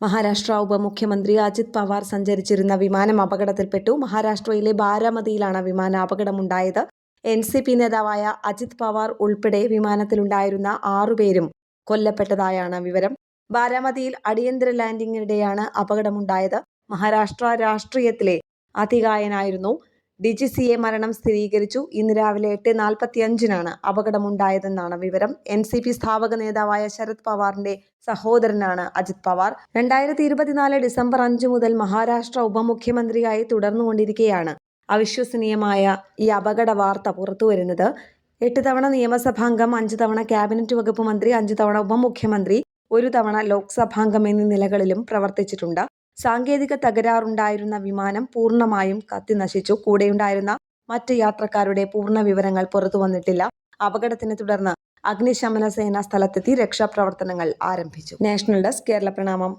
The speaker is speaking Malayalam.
മഹാരാഷ്ട്ര ഉപമുഖ്യമന്ത്രി അജിത് പവാർ സഞ്ചരിച്ചിരുന്ന വിമാനം അപകടത്തിൽപ്പെട്ടു. മഹാരാഷ്ട്രയിലെ ബാരാമതിയിലാണ് വിമാന അപകടമുണ്ടായത്. എൻ സി പി നേതാവായ അജിത് പവാർ ഉൾപ്പെടെ വിമാനത്തിലുണ്ടായിരുന്ന ആറുപേരും കൊല്ലപ്പെട്ടതായാണ് വിവരം. ബാരാമതിയിൽ അടിയന്തര ലാൻഡിംഗിനിടെയാണ് അപകടമുണ്ടായത്. മഹാരാഷ്ട്ര രാഷ്ട്രീയത്തിലെ അതികായനായിരുന്നു. ഡിജിസിയെ മരണം സ്ഥിരീകരിച്ചു. ഇന്ന് രാവിലെ എട്ട് നാൽപ്പത്തിയഞ്ചിനാണ് അപകടമുണ്ടായതെന്നാണ് വിവരം. എൻ സി പി സ്ഥാപക നേതാവായ ശരത് പവാറിന്റെ സഹോദരനാണ് അജിത് പവാർ. രണ്ടായിരത്തി ഇരുപത്തിനാല് ഡിസംബർ അഞ്ച് മുതൽ മഹാരാഷ്ട്ര ഉപമുഖ്യമന്ത്രിയായി തുടർന്നുകൊണ്ടിരിക്കുകയാണ് അവിശ്വസനീയമായ ഈ അപകട വാർത്ത പുറത്തുവരുന്നത് എട്ട് തവണ നിയമസഭാംഗം അഞ്ച് തവണ ക്യാബിനറ്റ് വകുപ്പ് മന്ത്രി അഞ്ച് തവണ ഉപമുഖ്യമന്ത്രി ഒരു തവണ ലോക്സഭാംഗം എന്നീ നിലകളിലും പ്രവർത്തിച്ചിട്ടുണ്ട്. സാങ്കേതിക തകരാറുണ്ടായിരുന്ന വിമാനം പൂർണമായും കത്തിനശിച്ചു കൂടെയുണ്ടായിരുന്ന മറ്റ് യാത്രക്കാരുടെ പൂർണ വിവരങ്ങൾ പുറത്തു വന്നിട്ടില്ല. അപകടത്തിനെ തുടർന്ന് അഗ്നിശമന സേന സ്ഥലത്തെത്തി രക്ഷാപ്രവർത്തനങ്ങൾ ആരംഭിച്ചു. നാഷണൽ ഡെസ്ക് കേരള പ്രണാമം.